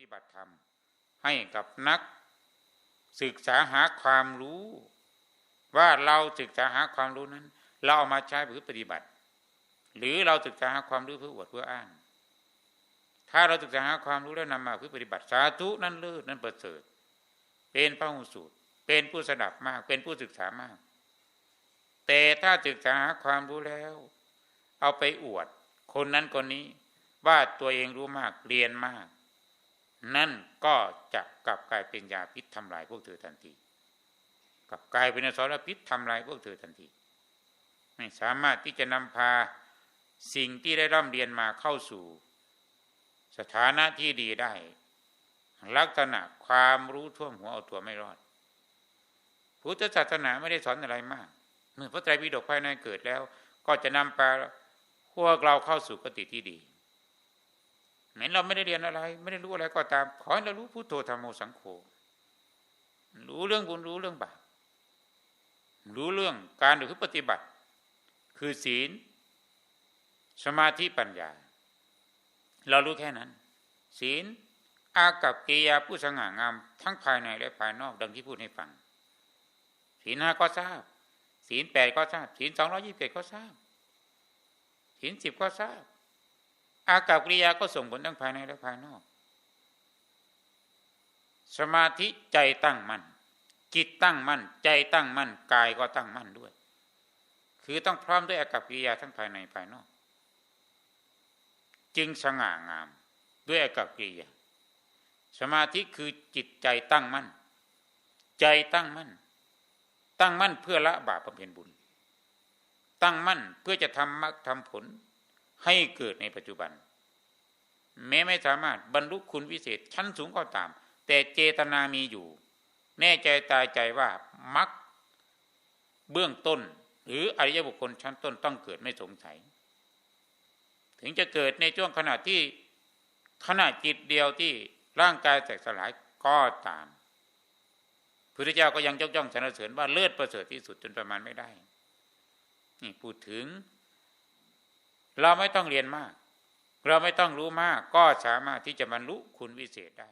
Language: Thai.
ฏิบัติธรรม ให้กับนัก ศึกษาหาความรู้ ว่าเราศึกษาหาความรู้นั้น เราเอามาใช้เพื่อปฏิบัติ หรือเราศึกษาหาความรู้เพื่ออวดเพื่ออ้าง ถ้าเราศึกษาหาความรู้แล้วนำมาเพื่อปฏิบัติสาธุนั่นเลิศนั่นประเสริฐ เป็นพระหูสูตร เป็นผู้สดับมาก เป็นผู้ศึกษามาก แต่ถ้าศึกษาหาความรู้แล้ว เอาไปอวด คนนั้นคนนี้ว่าตัวเองรู้มากเรียนมาก นั่นก็จะกลับกลายเป็นยาพิษทำลายพวกเธอทันที กลับกลายเป็นอสรพิษทำลายพวกเธอทันที ไม่สามารถที่จะนำพาสิ่งที่ได้ร่ำเรียนมาเข้าสู่ สถานะที่ดีได้ ลักษณะความรู้ท่วมหัวเอาตัวไม่รอด พุทธศาสนาไม่ได้สอนอะไรมาก เมื่อพระไตรปิฎกภายในเกิดแล้ว ก็จะนำพาพวกเราเข้าสู่กติที่ดี เหมือนเราไม่ได้เรียนอะไร ไม่ได้รู้อะไรก็ตาม ขอให้เรารู้พุทโธธรรมโมสังโฆรู้เรื่องบุญรู้เรื่องบาปรู้เรื่องการหรือปฏิบัติ คือศีล สมาธิปัญญา เรารู้แค่นั้น ศีลอากับกิยาผู้สง่างาม ทั้งภายในและภายนอกดังที่พูดให้ฟัง ศีลห้าก็ทราบ ศีลแปดก็ทราบ ศีลสองร้อยี่สิบเอ็ดก็ทราบ ศีลสิบก็ทราบ อากับกิริยาก็ส่งผลทั้งภายในและภายนอก สมาธิใจตั้งมั่นจิตตั้งมั่นใจตั้งมั่นกายก็ตั้งมั่นด้วย คือต้องพร้อมด้วยอากับกิริยาทั้งภายในภายนอก จึงสง่างามด้วยอากับกิริยา สมาธิคือจิตใจตั้งมั่นใจตั้งมั่นตั้งมั่นเพื่อละบาปบำเพ็ญบุญ ตั้งมั่นเพื่อจะทำมรรคทำผล ให้เกิดในปัจจุบัน แม้ไม่สามารถบรรลุคุณวิเศษชั้นสูงก็ตาม แต่เจตนามีอยู่ แน่ใจตายใจว่ามรรคเบื้องต้น หรืออริยบุคคลชั้นต้นต้องเกิดไม่สงสัย ถึงจะเกิดในช่วงขณะที่ขณะจิตเดียวที่ร่างกายแตกสลายก็ตามพุทธเจ้าก็ยังยกย่องสรรเสริญว่าเลิศประเสริฐที่สุดจนประมาณไม่ได้ นี่พูดถึง เราไม่ต้องเรียนมาก เราไม่ต้องรู้มาก ก็สามารถที่จะบรรลุคุณวิเศษได้